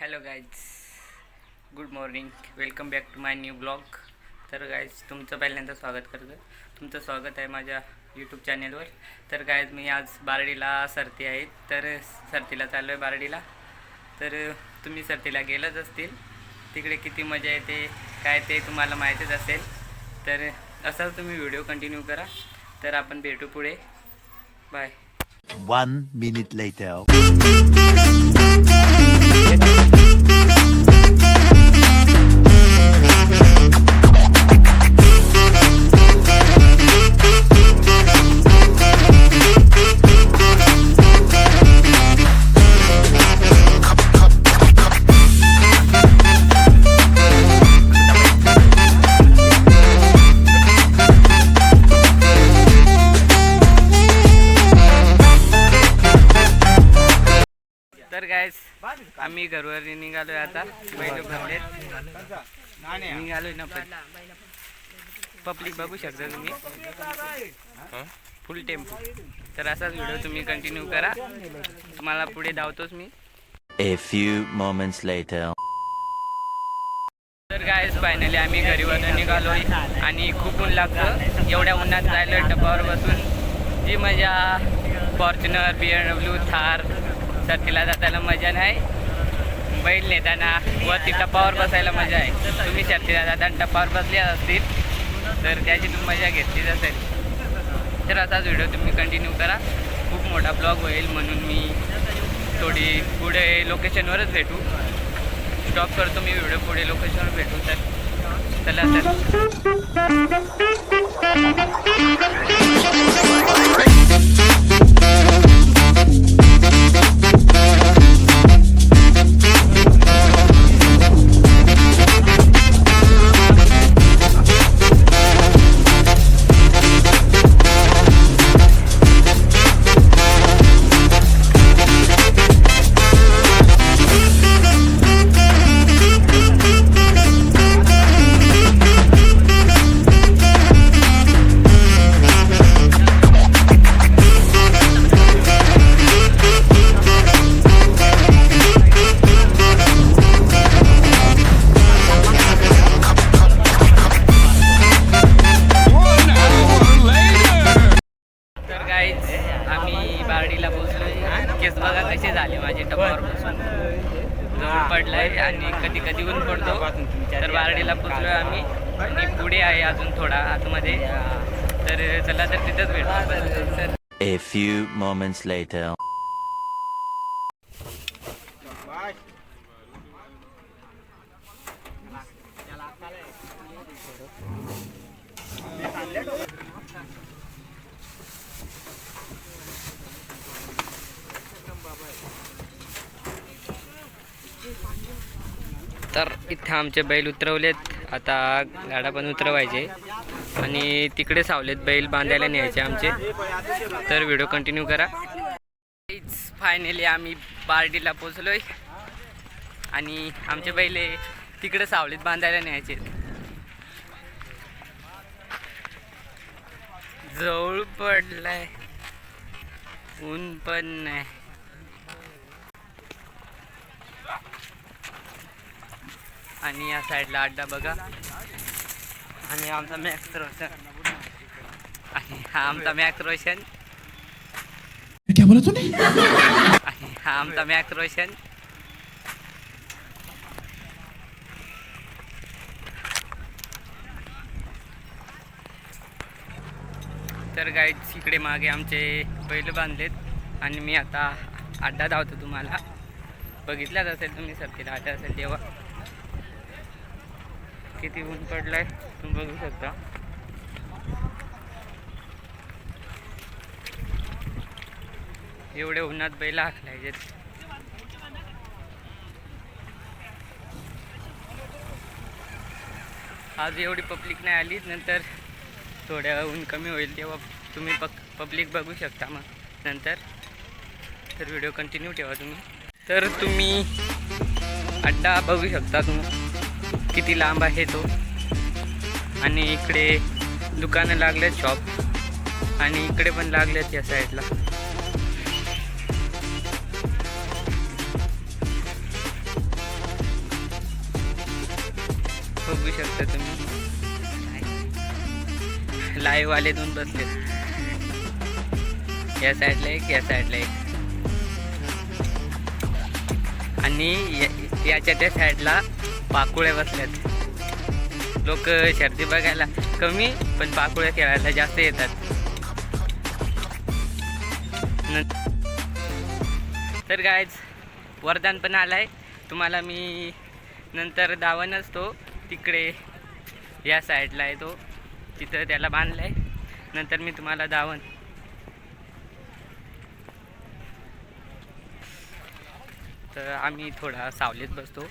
Hello guys good morning welcome back to my new blog तर guys तुमचं पहिल्यांदा स्वागत करतो तुमचं स्वागत आहे माझ्या यूट्यूब चॅनेलवर तर गायज मी आज बारडीला सरती आहे. तर सरतीला चाललो आहे बारडीला. तर तुम्ही सरतीला गेलंच असतील. तिकडे किती मजा येते काय ते तुम्हाला माहीतच असेल. तर असाच तुम्ही व्हिडिओ कंटिन्यू करा. तर आपण भेटू पुढे. Bye one minute later. Yeah. निघालोय आता. बैल भरलेत. निघालोय ना पब्लिक बघू शकता तुम्ही. फुल टेम्पो तर असाच व्हिडिओ तुम्ही कंटिन्यू करा. तुम्हाला पुढे धावतोच मी. A few moments later. तर गायस फायनली आम्ही घरी वरून निघालोय. आणि खूप ऊन लागतं. एवढ्या उन्हात जायला टपावर बसून. जी मजा. Fortuner B M W Thar. सरतीला जाताना मजा नाही. बैल नेताना वरती टपावर बसायला मजा आहे. तुम्ही शर्तीला जाताना टपावर बसले असतील तर त्याची तुम्ही मजा घेतलीच असेल. तर असाच व्हिडिओ तुम्ही कंटिन्यू करा. खूप मोठा ब्लॉग होईल म्हणून मी थोडी पुढे लोकेशनवरच भेटू. स्टॉप करतो मी व्हिडिओ पुढे लोकेशनवर भेटू. तर चला तर moments later. तर इथं आमचे बैल उतरवलेत आता गाडा पण उतरवायचे आणि तिकडे सावलेत बैल बांधायला न्यायचे आमचे. तर व्हिडिओ कंटिन्यू करा. फायनली आम्ही बार्डीला पोचलोय आणि आमचे बैल तिकडे सावलीत बांधायला न्यायचे. जवळ पडलाय. ऊन पण नाही. आणि या साईडला अड्डा बघा. आणि आमचा मॅक्स रोशन आणि हा आमचा मॅक्स रोशन क्या बोला तूने आणि हा आमचा मॅक्स रोशन तर गाईड इकडे मागे आमचे बैल बांधलेत. आणि मी आता अड्डा धावतो तुम्हाला. बघितलाच असेल तुम्ही सरतीला अड्डा असेल तेव्हा. किती ऊन पडलाय. तुम्ही बघू शकता. एवढे उन्हात बैल हाकलायचे आज एवढी पब्लिक नाही आली नंतर थोड्या ऊन कमी होईल तेव्हा तुम्ही पक पब्लिक बघू शकता मग. नंतर तर व्हिडिओ कंटिन्यू ठेवा तुम्ही. तर तुम्ही अड्डा बघू शकता तुम्ही. किती लांब आहे तो. आणि इकडे दुकानं लागलेत शॉप आणि इकडे पण लागलेत या साईडला बघू शकता तुम्ही. लाईव्ह आले दोन बसले. या साईडला एक या साईडला एक. आणि याच्या त्या साईडला पाकुळ्या बसल्यात लोक शर्दी बघायला कमी पण पाकुळ्या खेळायला जास्त येतात. न- तर गायज वरदान पण आलाय. तुम्हाला मी नंतर दावणच तो तिकडे या साईडला आहे तो. तिथं त्याला बांधलाय. नंतर मी तुम्हाला दावण तर आम्ही थोडा सावलीत बसतो.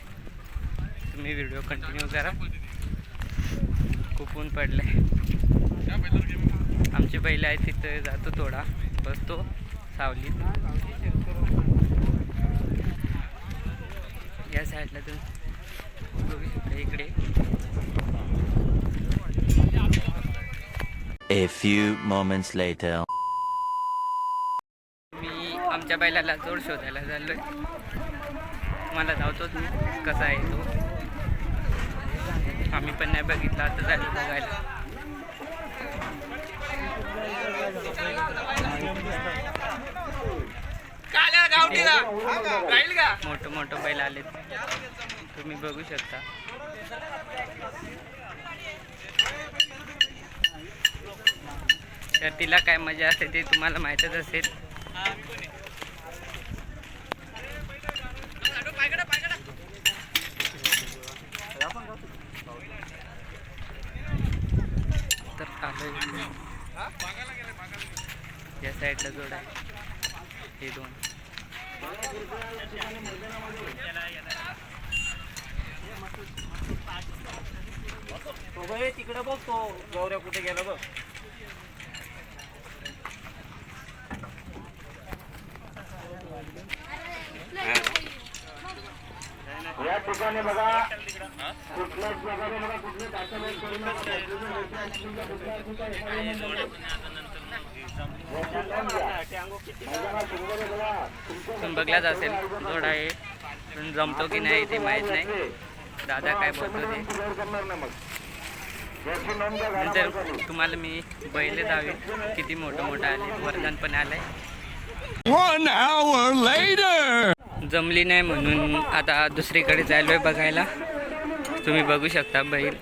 तुम्ही व्हिडिओ कंटिन्यू करा. खूप ऊन पडलंय आमची बैल आहे तिथं जातो थोडा. बसतो सावलीत. या साईडला तुम्ही बघू शकता इकडे. A few moments later. मी आमच्या बैलाला जोड शोधायला चाललोय. मला धावतोच मी. कसा आहे तो? आम्ही पण नाही बघितला आता झालं बघायला. मोठं मोठं बैल आले तुम्ही बघू शकता. तर तिला काय मजा असते ते तुम्हाला माहीतच असेल. या साईडला जोड आहे हे दोन तिकडे बघतो गौऱ्या कुठे गेला बघ. ठिकाणी बघा. कुठल्याच प्रकारे बघा कुठले तासाबाई करू नका. तुम्ही बघलाच असेल जोड आहे. पण जमतो की नाही ते माहीत नाही. दादा काय बोलतो ते? नंतर तुम्हाला मी बैल दावे. किती मोठं मोठं आले वरदान पण आलंय. जमली नाही म्हणून आता दुसरीकडे जायलो आहे बघायला. तुम्ही बघू शकता बैल.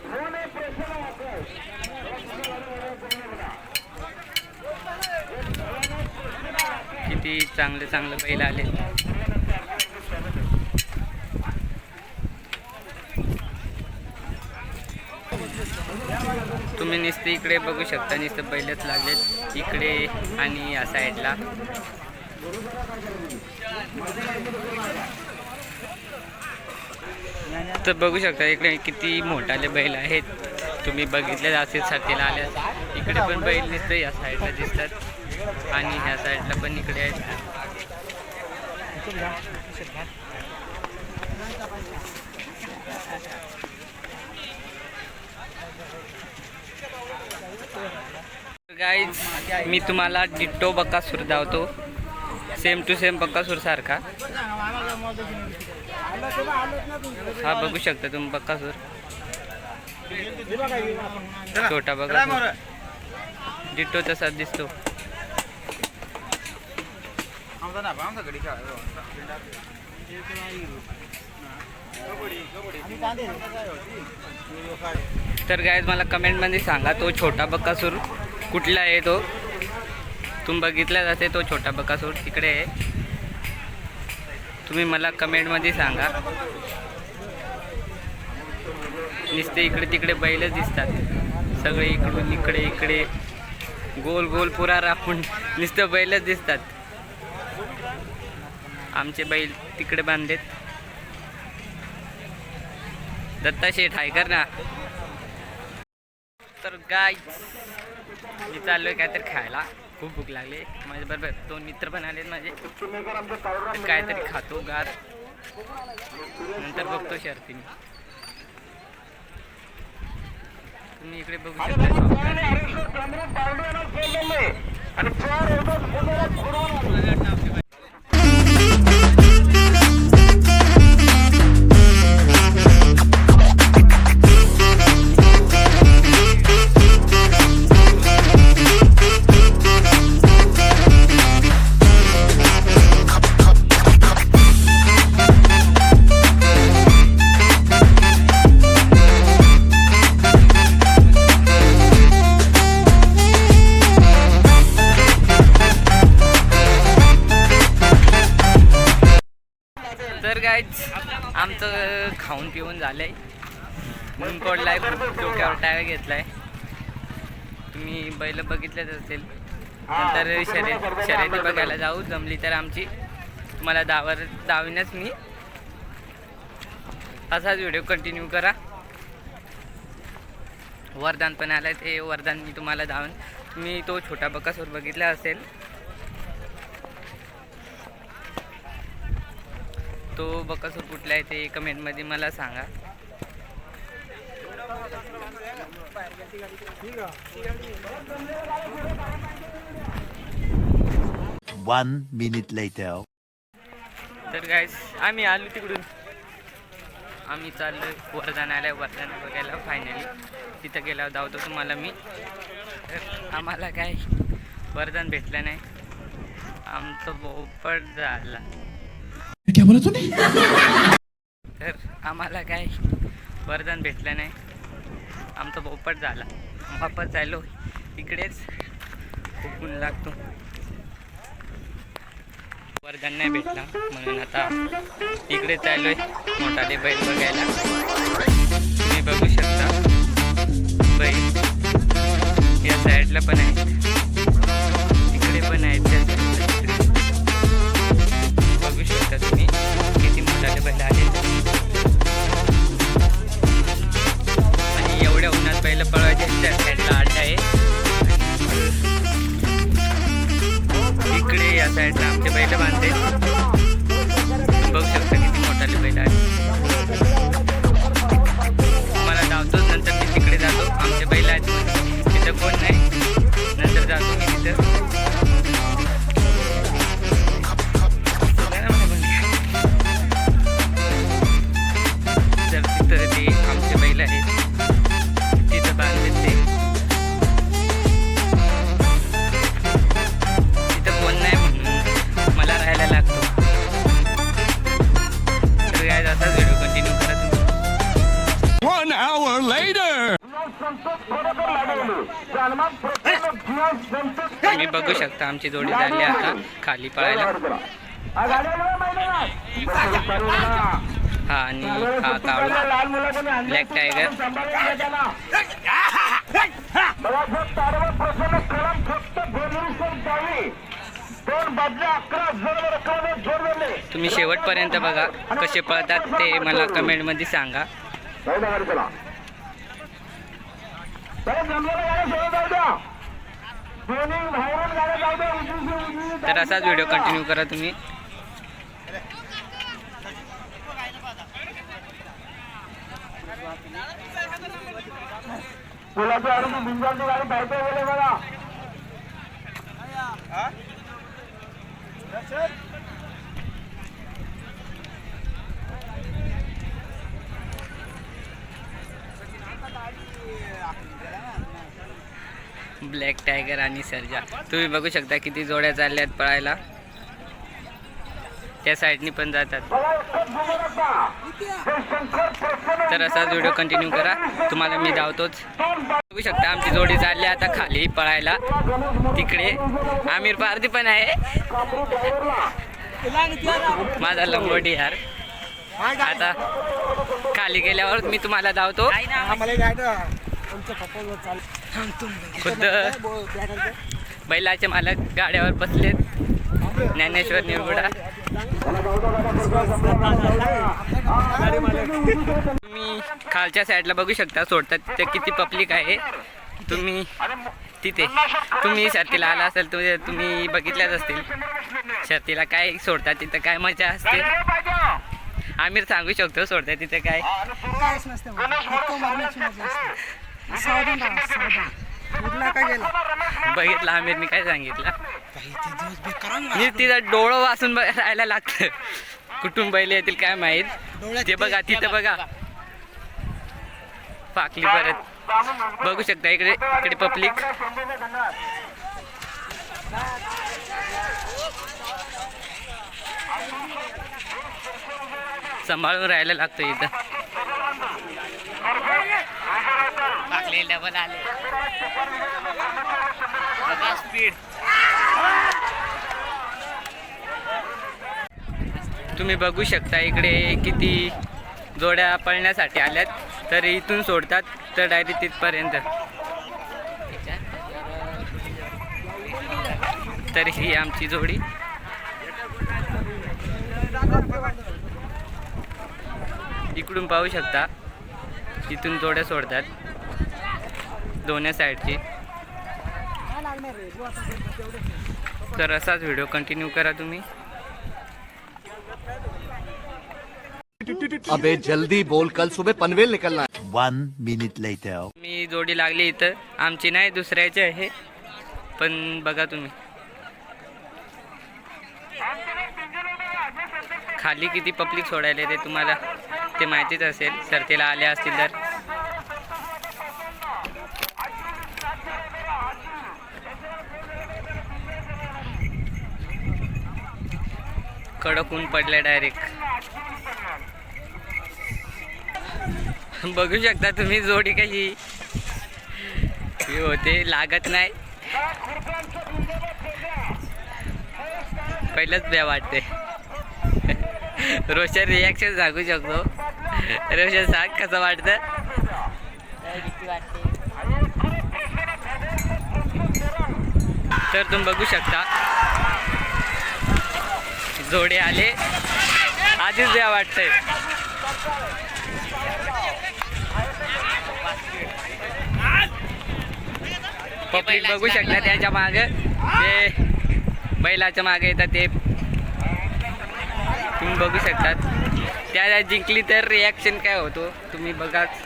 किती चांगले चांगले बैल आले. तुम्ही नुसते इकडे बघू शकता नुसतं बैलच लागलेत. इकडे आणि या साईडला तर बघू शकता इकडे किती मोठाले बैल आहेत. तुम्ही बघितले असेल साथीला आल्या इकडे पण बैल दिसतं या साईडला दिसतात. आणि ह्या साईडला पण इकडे आहेत. गाईज मी तुम्हाला डिट्टो सुरू धावतो सेम टू सेम बक्कासूर सारखा. हा बघू शकता तुम्ही बक्कासूर. छोटा बघा डिटो तसा दिसतो. तर गायज मला कमेंटमध्ये सांगा तो छोटा बक्कासूर कुठला आहे तो? तुम्ही बघितलाच असे तो छोटा बकासूर तिकडे आहे. तुम्ही मला कमेंटमध्ये सांगा. नुसते इकडे तिकडे बैलच दिसतात. सगळे इकडून इकडे इकडे. गोल गोल पुरा राखून नुसतं बैलच दिसतात. आमचे बैल तिकडे बांधलेत. दत्ता शेठ आहे कर ना. तर गाय मी चाललोय काहीतरी खायला. खूप भूक लागली. माझ्या बरोबर दोन मित्र पण आलेत माझे. काहीतरी खातो गार. नंतर बघतो शर्ती मी तुम्ही इकडे बघू शकता खाऊन पिऊन झालंय. ऊन पडलाय खूप डोक्यावर टायर घेतलाय. तुम्ही बैल बघितलेच असेल. नंतर शर्यत शर्यती बघायला जाऊ. जमली तर आमची. तुम्हाला दावर दावीनच मी. असाच व्हिडिओ कंटिन्यू करा. वरदान पण आलं ते वरदान मी तुम्हाला दावून. मी तो छोटा बकासूर बघितला असेल. तो बकासूर कुठला आहे ते कमेंटमध्ये मला सांगा. One minute later. तर गायस आम्ही आलो तिकडून. आम्ही चाललो वरदान आल्या वरदान बघायला फायनली तिथं गेल्यावर धावतो तुम्हाला मी. तर आम्हाला काय वरदान भेटलं नाही. आमचं बोपट झाला. क्या बोला तूने तर आम्हाला काय वरदान भेटलं नाही. आमचा पोपट झाला. वापस चाललो इकडेच खूप ऊन लागतो. वरदान नाही भेटला. म्हणून आता इकडे आहे मोठाले बैल बघायला. तुम्ही बघू शकता. बैल या साईडला पण आहेत. उन्हात बैल पळवायचे त्या बघू शकता आमची जोडी झाली आता खाली पळायला हा आणि हा आणलं ब्लॅक टायगर तुम्ही शेवटपर्यंत बघा कसे पळतात ते मला कमेंटमध्ये सांगा. चला. तर असाच व्हिडिओ कंटिन्यू करा तुम्ही पुलाची आरोग्य बिंजाची गाडी पाहिजे गेले बघा ब्लॅक टायगर आणि सर्जा. तुम्ही बघू शकता किती जोड्या चालल्या आहेत पळायला. त्या साईडनी पण जातात. तर असाच व्हिडिओ कंटिन्यू करा. तुम्हाला मी धावतोच. बघू शकता आमची जोडी चालली आता खाली पळायला. तिकडे आमिर पारदी पण आहे. माझा लंगोटी यार आता खाली गेल्यावर मी तुम्हाला धावतो. खुद्द. बैलाचे मालक गाड्यावर बसलेत. ज्ञानेश्वर निरगुडा. तुम्ही खालच्या साईडला बघू शकता सोडतात तिथे किती पब्लिक आहे. तुम्ही तिथे. तुम्ही शर्तीला आला असेल तुम्ही तुम्ही बघितल्याच असतील. शर्तीला काय सोडतात तिथं काय मजा असते? आमिर सांगू शकतो सोडतात तिथे काय. सावधान राहा सावधान. उडला का गेला? बघितलं आमिरने काय सांगितलं? काही ते दिवस बेकार मी तिथं डोळं वाचून बघ- राहायला लागतं. कुठून बैल येतील काय माहीत? डोळ्यात ते बघा तिथं बघा. पाकली परत. बघू शकता इकडे इकडे पब्लिक. सांभाळून राहायला लागतं इथं. आले डबल आले. स्पीड तुम्ही बघू शकता इकडे किती जोड्या पळण्यासाठी आल्यात. तर इथून सोडतात तर डायरेक्ट तिथपर्यंत. तर ही आमची जोडी. इकडून पाहू शकता इथून जोड्या सोडतात. दोन्ही साईडची. तर असाच व्हिडिओ कंटिन्यू करा तुम्ही. अबे जल्दी बोल कल सुबह पनवेल निकलना है। One minute later. मी जोडी लागली इथं. आमची नाही दुसऱ्याची आहे. पण बघा तुम्ही. खाली किती पब्लिक सोडायला ते तुम्हाला ते माहितीच असेल. सरतेला आले असतील तर. कडक ऊन पडलं डायरेक्ट बघू शकता तुम्ही जोडी कशी. ही होते लागत नाही. पहिलंच भ्या वाटते. रोशन रिॲक्शन सांगू शकतो. रोशन सांग कसं वाटतं? तर तुम्ही बघू शकता. जोडे आले. आधीच द्या वाटतंय. पब्लिक बघू शकता त्याच्यामागे. ते बैलाच्या मागे येतात ते. तुम्ही बघू शकतात. त्या जिंकली तर रिॲक्शन काय होतो? तुम्ही बघाच.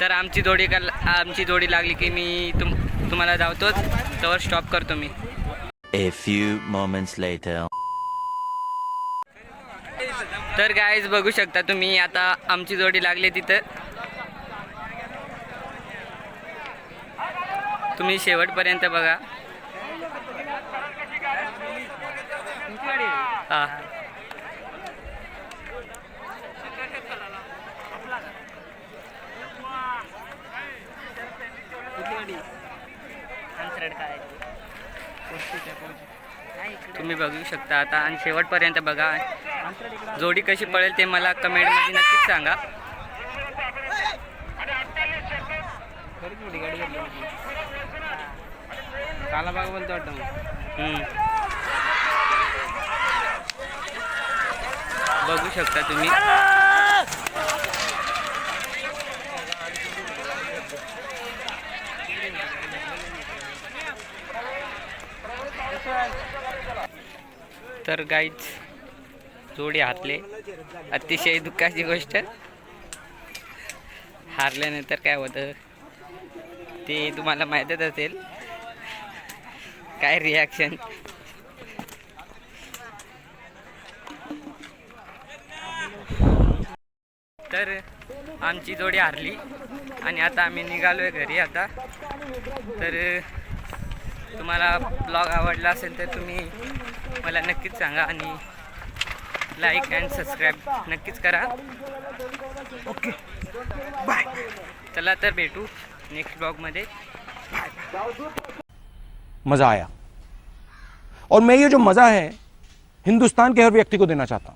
तर आमची जोडी का आमची जोडी लागली की मी तुम तुम्हाला धावतोच. तर स्टॉप करतो मी. A few moments later. तर गाईज बघू शकता तुम्ही आता आमची जोडी लागली तिथं. तुम्ही शेवटपर्यंत बघा. हा. तुम्ही बघू शकता आता आणि शेवटपर्यंत बघा. जोडी कशी पळेल ते मला कमेंटमध्ये नक्कीच सांगा. काला बाग बोलतो वाटतं बघू शकता तुम्ही. तर गाईच जोडी हारले. अतिशय दुःखाची गोष्ट. हारल्यानंतर काय होतं ते तुम्हाला माहीतच असेल. काय रिॲक्शन तर आमची जोडी हारली. आणि आता आम्ही निघालोय घरी आता. तर तुम्हाला ब्लॉग आवडला असेल तर तुम्ही मला नक्कीच सांगा आणि लाईक अँड सबस्क्राईब नक्कीच करा. ओके बाय चला तर भेटू नेक्स्ट ब्लॉगमध्ये मज़ा आया. और मैं ये जो मज़ा है हिंदुस्तान के हर व्यक्ति को देना चाहता हूँ।